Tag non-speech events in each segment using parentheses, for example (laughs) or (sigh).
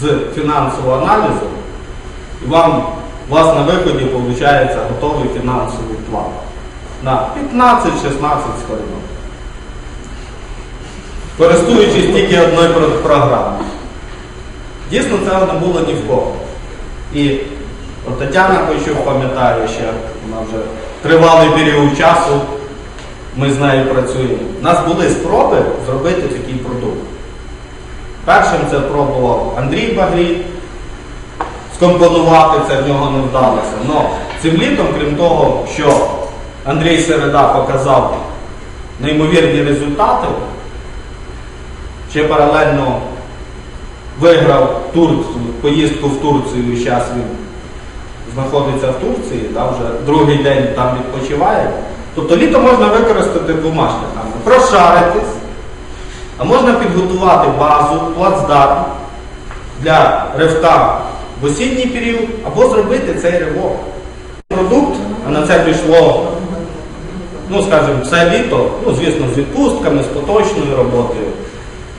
з фінансового аналізу, і вам, у вас на виході виходить готовий фінансовий план на 15-16 сторінок. Користуючись тільки одною програмою. Дійсно, цього не було ні в кого. І от Тетяна Койчук пам'ятає ще, вона вже тривалий період часу, ми з нею працюємо. У нас були спроби зробити продукт. Першим це пробував Андрій Багрій, скомпонувати це в нього не вдалося. Но цим літом, крім того, що Андрій Середа показав неймовірні результати, ще паралельно виграв Турцію, поїздку в Турцію, і зараз він знаходиться в Турції, да, вже другий день там відпочиває. Тобто літо можна використати двома шляхами. Прошаритись, підготувати базу, плацдарм для ривка в осінній період, або зробити цей ривок. Продукт, а на це пішло, ну скажімо, все літо, ну, звісно, з відпустками, з поточною роботою.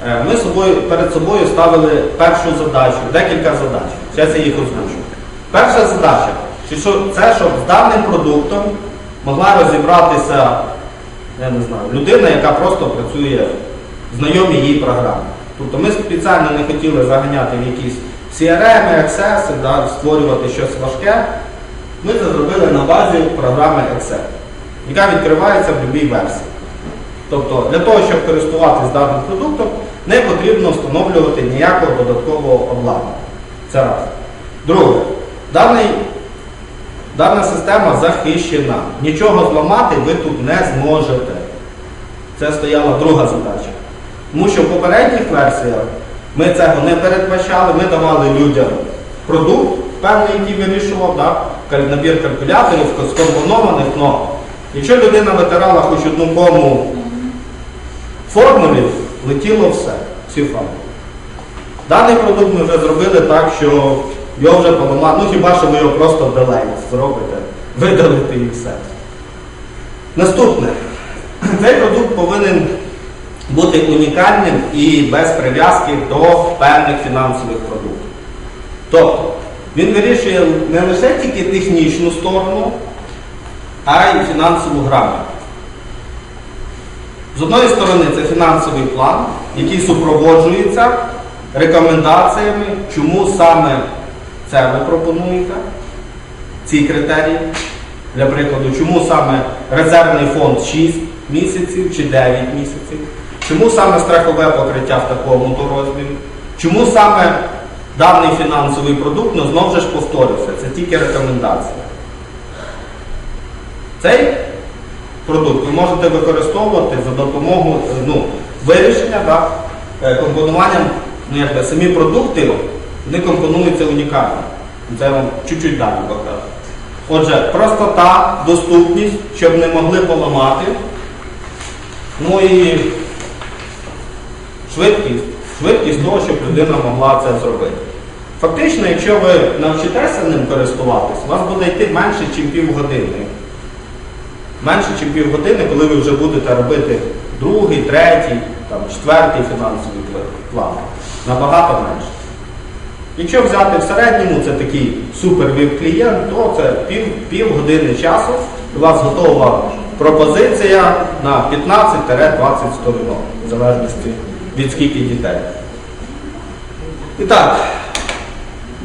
Е, Ми собою, перед собою ставили першу задачу, декілька задач. Зараз я їх озвучу. Перша задача це, щоб з даним продуктом могла розібратися, я не знаю, людина, яка просто працює в знайомій їй програмі. Тобто ми спеціально не хотіли заганяти в якісь CRM, Access, да, створювати щось важке. Ми це зробили на базі програми Excel, яка відкривається в будь-якій версії. Тобто для того, щоб користуватися даним продуктом, не потрібно встановлювати ніякого додаткового обладнання. Це раз. Друге, даний, дана система захищена. Нічого зламати ви тут не зможете. Це стояла друга задача. Тому що в попередніх версіях ми цього не передбачали, ми давали людям продукт певний, який вирішував, да? набір калькуляторів, скомпонованих, але якщо людина витирала хоч одну кому формулі, летіло все, всі формули. Даний продукт ми вже зробили так, що його вже поламати, ну хіба що ви його просто делейт зробите, видалите і все. Наступне. Цей продукт повинен бути унікальним і без прив'язки до певних фінансових продуктів. Тобто, він вирішує не лише тільки технічну сторону, а й фінансову грамоту. З одної сторони, це фінансовий план, який супроводжується рекомендаціями, чому саме це ви пропонуєте, ці критерії. Для прикладу, чому саме резервний фонд 6 місяців чи 9 місяців, чому саме страхове покриття в такому то розмірі, чому саме даний фінансовий продукт, ну знову ж повторюся, це тільки рекомендація. Цей продукт ви можете використовувати за допомогою ну, вирішення, да, е, компонуванням, ну, якби, самі продукти, вони компонуються унікально. Це я вам чуть-чуть далі покажу. Отже, простота, доступність, щоб не могли поламати. Ну і швидкість. Швидкість того, щоб людина могла це зробити. Фактично, якщо ви навчитеся ним користуватись, у вас буде йти менше, ніж півгодини. Менше, ніж півгодини, коли ви вже будете робити другий, третій, там, четвертий фінансовий план. Набагато менше. Якщо взяти в середньому, це такий супер віп-клієнт, то це пів, пів години часу. У вас готова пропозиція на 15-20 сторінок, в залежності від скільки дітей. І так,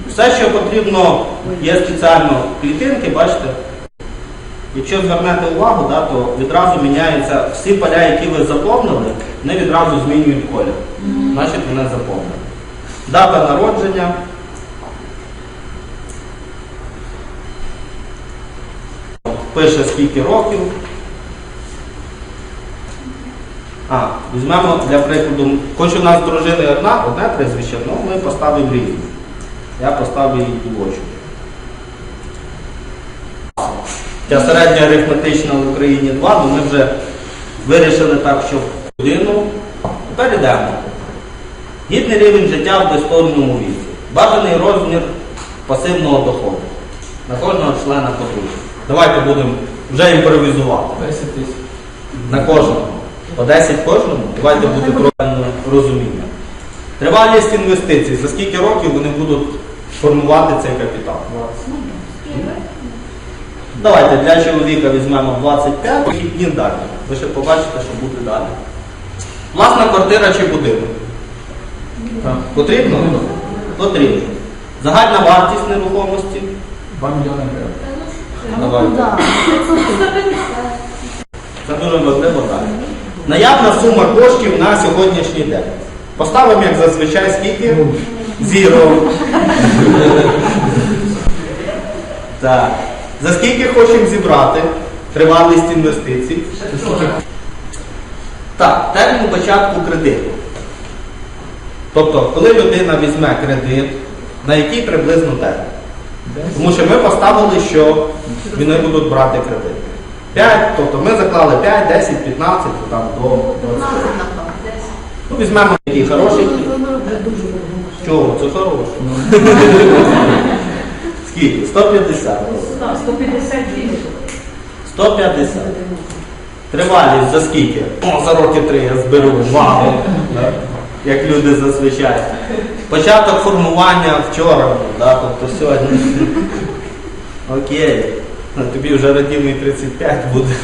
все, що потрібно, є спеціально клітинки, бачите. Якщо звернете увагу, да, то відразу міняються всі поля, які ви заповнили, вони відразу змінюють колір. Значить, вони заповнені. Дата народження. Пише скільки років. А, візьмемо для прикладу, хоч у нас дружини одна, одне прізвище, ну ми поставимо різні. Я поставлю її дівочу. Для середня арифметична в Україні 2, ну ми вже вирішили так, що годину. Тепер йдемо. Гідний рівень життя в достойному віці. Бажаний розмір пасивного доходу на кожного члена подружжя. Давайте будемо вже імпровізувати. 10 тисяч. На кожного. По 10 кожному. Давайте буде трохи розуміння. Тривалість інвестицій. За скільки років вони будуть формувати цей капітал? Давайте для чоловіка візьмемо 25 і далі. Ви ще побачите, що буде далі. Власна квартира чи будинок? Потрібно? Потрібно. Загальна вартість нерухомості. 2 мільйони гривень. Давайте. Це дуже важливо далі. Наявна сума коштів на сьогоднішній день. Поставимо, як зазвичай, скільки? Зіро. Так. За скільки хочемо зібрати тривалість інвестицій? Так, термін початку кредиту. Тобто, коли людина візьме кредит, на який приблизно термін? Тому що ми поставили, що вони будуть брати кредит. 5, тобто ми заклали 5, 10, 15, то там до 20. Ну, візьмемо такий хороший. Чого? Це хороший. (laughs) Скільки? 150. 150 гривень. 150. Тривалість за скільки? О, за роки три я зберу. Вау. Як люди зазвичай. Початок формування вчора да? тобто сьогодні. (laughs) Окей. Ну, Тобі вже родимий 35 буде.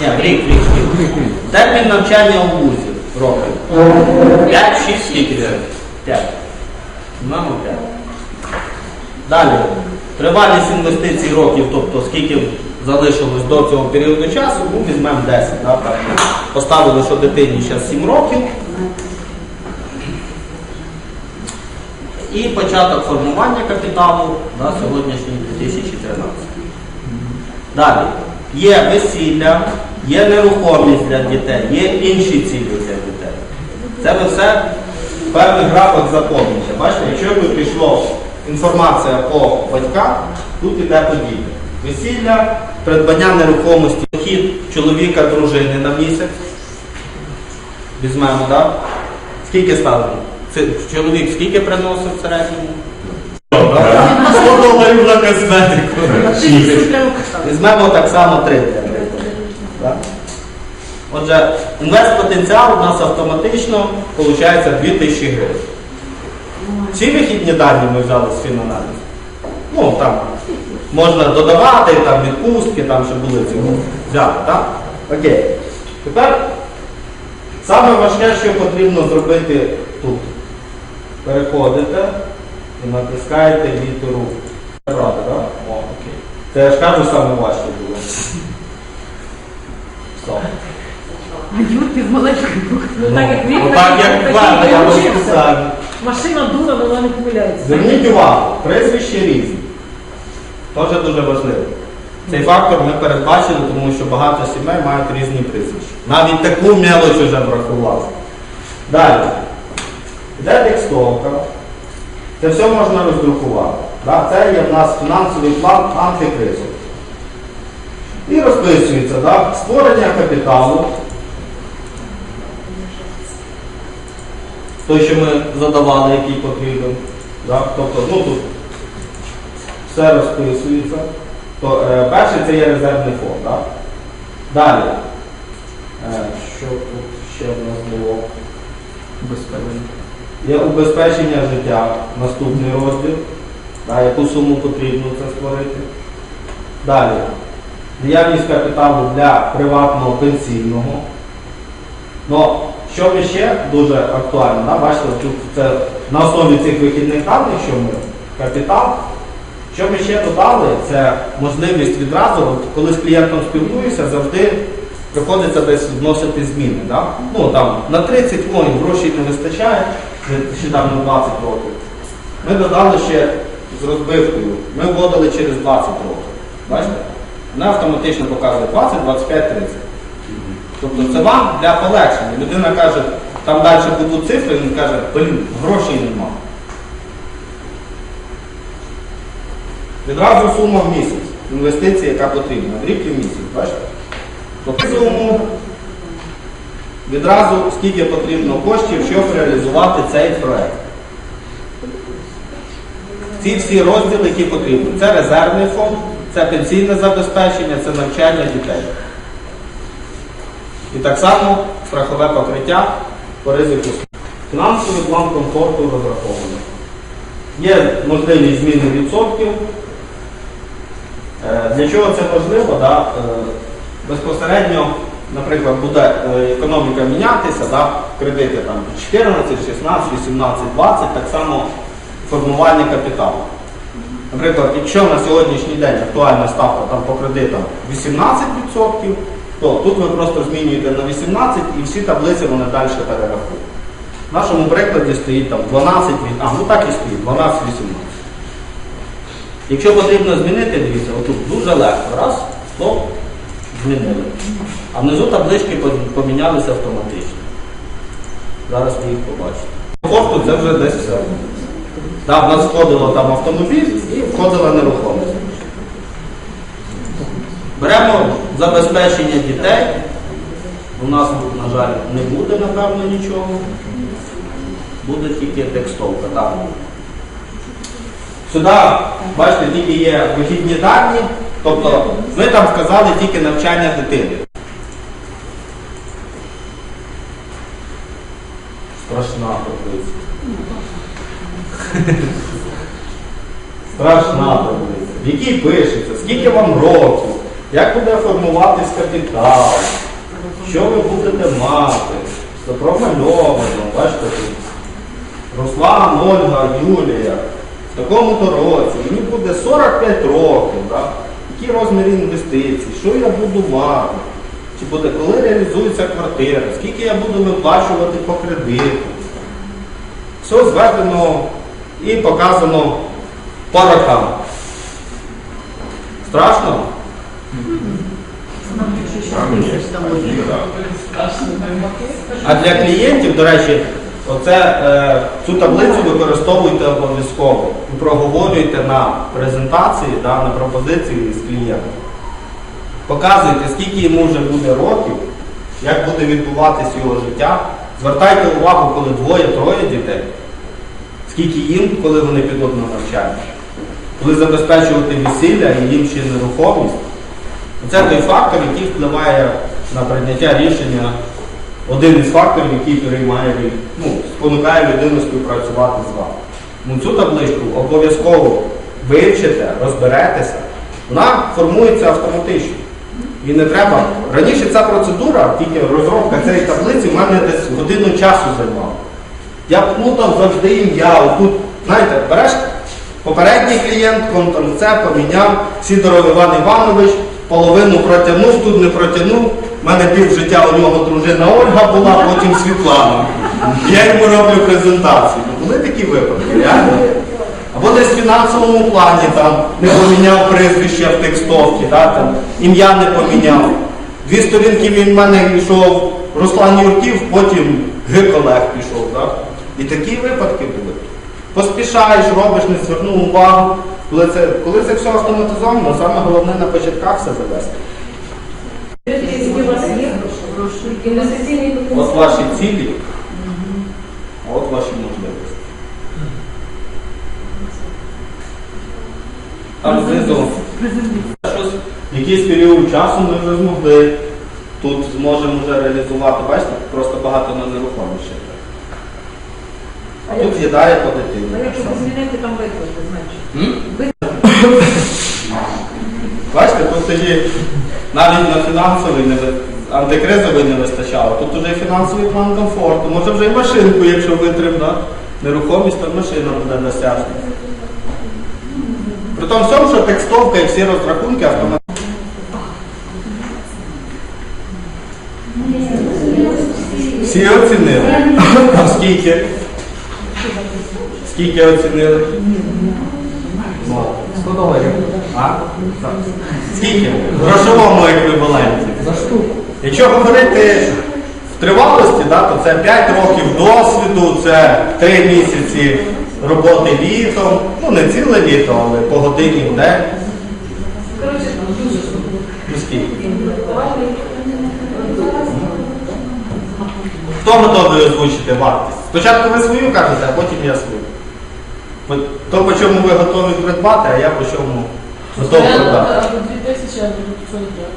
Ні, рік, рік, рік. Термін навчання у вузі років. 5, 6, скільки? 5. Мамо 5. Далі. Тривалість інвестицій років, тобто скільки залишилось до цього періоду часу, ну візьмемо 10. Да, так. Поставили, що дитині зараз 7 років. І початок формування капіталу на сьогоднішній 2013. Далі. Є весілля, є нерухомість для дітей, є інші цілі для дітей. Це ви все певних графах заповнюєте. Бачите, якщо би пішло інформація по батьках, тут іде подібне. Весілля, придбання нерухомості, дохід чоловіка, дружини на місяць. Візьмемо, так? Скільки ставимо? Чоловік скільки приносить в середньому? 100 доларів на косметику. Візьмемо так само 3 для Отже, інвест-потенціал у нас автоматично виходить 2000 гривень. Всі вихідні дані ми взяли з фінаналізу. Ну, там можна додавати, там відпустки, там ще були ці взяти, так? Окей. Тепер саме важке, що потрібно зробити тут. Переходите і натискаєте літеру. Правда, так? О, окей. Це я ж кажу, саме важче було. Все. А Юрки з маленькою буквою. Ну так як він, Отак як я розписав. Машина дура, але вона не помиляється. Зверніть увагу, прізвище різні. Теж дуже важливо. Цей фактор ми передбачили, тому що багато сімей мають різні прізвища. Навіть таку мелоч вже врахували. Далі. Йде текстовка. Це все можна роздрукувати. Да? Це є в нас фінансовий план антикризу. І розписується да? створення капіталу. Той, що ми задавали, який потрібен. Да? Тобто, ну тут все розписується. То, е, перший це є резервний фонд. Да? Далі. Е, що тут ще в нас було? Безпечно. Є убезпечення життя, наступний розділ. Да, яку суму потрібно це створити. Далі. Наявність капіталу для приватного пенсійного. Ну, що ми ще дуже актуально, да? бачите, тут це на основі цих вихідних даних, що ми капітал. Що ми ще додали, це можливість відразу, коли з клієнтом спілкуюся, завжди приходиться десь вносити зміни. Да? Ну, там, на 30 ой, грошей не вистачає, ще там на 20 років. Ми додали ще з розбивкою, ми вводили через 20 років. Бачите? Вона автоматично показує 20, 25, 30. Тобто це вам для полегшення. Людина каже, там далі будуть цифри, він каже, блін, грошей нема. Відразу сума в місяць. Інвестиція, яка потрібна. В рік і в місяць, бачите? Тобто відразу скільки потрібно коштів, щоб реалізувати цей проект. Ці всі розділи, які потрібні. Це резервний фонд, це пенсійне забезпечення, це навчання дітей. І так само страхове покриття по ризику. Фінансовий план комфорту розрахований. Є можливість зміни відсотків. Е, Для чого це важливо? Да? Е, Безпосередньо, наприклад, буде е, економіка мінятися, да? кредити там 14, 16, 18, 20, так само формування капіталу. Наприклад, якщо на сьогоднішній день актуальна ставка там, по кредитам 18%, то тут ви просто змінюєте на 18 і всі таблиці вони далі перерахують. В нашому прикладі стоїть там 12, від- а ну так і стоїть, 12, 18. Якщо потрібно змінити, дивіться, отут дуже легко. Раз, стоп, змінили. А внизу таблички помінялися автоматично. Зараз ви їх побачите. Комфорту це вже десь все. Там в нас входило там автомобіль і входила нерухомість. Беремо забезпечення дітей. У нас на жаль, не буде, напевно, нічого. Буде тільки текстовка. Так. Сюди, бачите, тільки є вихідні дані, тобто ми там вказали тільки навчання дитини. Страшна таблиця. Страшна таблиця. В якій пишеться, скільки вам років, як буде формуватись капітал, що ви будете мати, все промальовано, бачите тут. Руслан, Ольга, Юлія, в такому-то році, мені буде 45 років, да? Які розміри інвестицій, що я буду мати, чи буде, коли реалізується квартира, скільки я буду виплачувати по кредиту. Все зведено і показано по рокам. Страшно? А для клієнтів, до речі, оце, е, цю таблицю використовуйте обов'язково і проговорюйте на презентації, да, на пропозиції з клієнтом. Показуйте, скільки йому вже буде років, як буде відбуватись його життя. Звертайте увагу, коли двоє-троє дітей, скільки їм, коли вони підуть на навчання. Коли забезпечувати весілля і їм ще нерухомість. Це той фактор, який впливає на прийняття рішення, один із факторів, який переймає, ну, спонукає людину співпрацювати з вами. Ну, цю табличку обов'язково вивчите, розберетеся. Вона формується автоматично. І не треба. Раніше ця процедура, тільки розробка цієї таблиці, в мене десь годину часу займала. Я плутав завжди ім'я. Отут, знаєте, береш попередній клієнт, там це поміняв, Сідоров Іван Іванович, половину протягнув, тут не протягнув. У мене пів життя у нього дружина Ольга була, потім Світлана. Я йому роблю презентацію. Ну, Були такі випадки, реально. Або десь в фінансовому плані там не поміняв прізвище в текстовці, да, там, ім'я не поміняв. Дві сторінки він в мене йшов Руслан Юрків, потім Г. Олег пішов. Да? І такі випадки були. Поспішаєш, робиш, не звернув увагу. Коли це, коли це все автоматизовано, саме головне на початках все завести. От ваші цілі, а от ваші можливості. Там знизу щось, якийсь період часу ми вже змогли. Тут зможемо вже реалізувати, бачите, просто багато на нерухоміше. А тут з'їдає по А якщо змінити там значить. М? Бачите, тут тоді навіть на фінансовий не антикризовий не вистачало. Тут вже і фінансовий план комфорту. Може вже і машинку, якщо витрим, да? нерухомість, то машина буде досяжна. При тому всьому, що текстовка і всі розрахунки автоматично. Всі оцінили. А скільки? Скільки оцінили? Ну, 100 доларів. а? Скільки? В грошовому еквіваленті. За штуку. Якщо говорити в тривалості, да, то це 5 років досвіду, це 3 місяці роботи літом, ну не ціле літо, але по годині в день. Ну скільки? Хто готовий озвучити вартість? Спочатку ви свою кажете, а потім я свою. То, по чому ви готові придбати, а я по чому готовий продати. 2000, я 500 євро.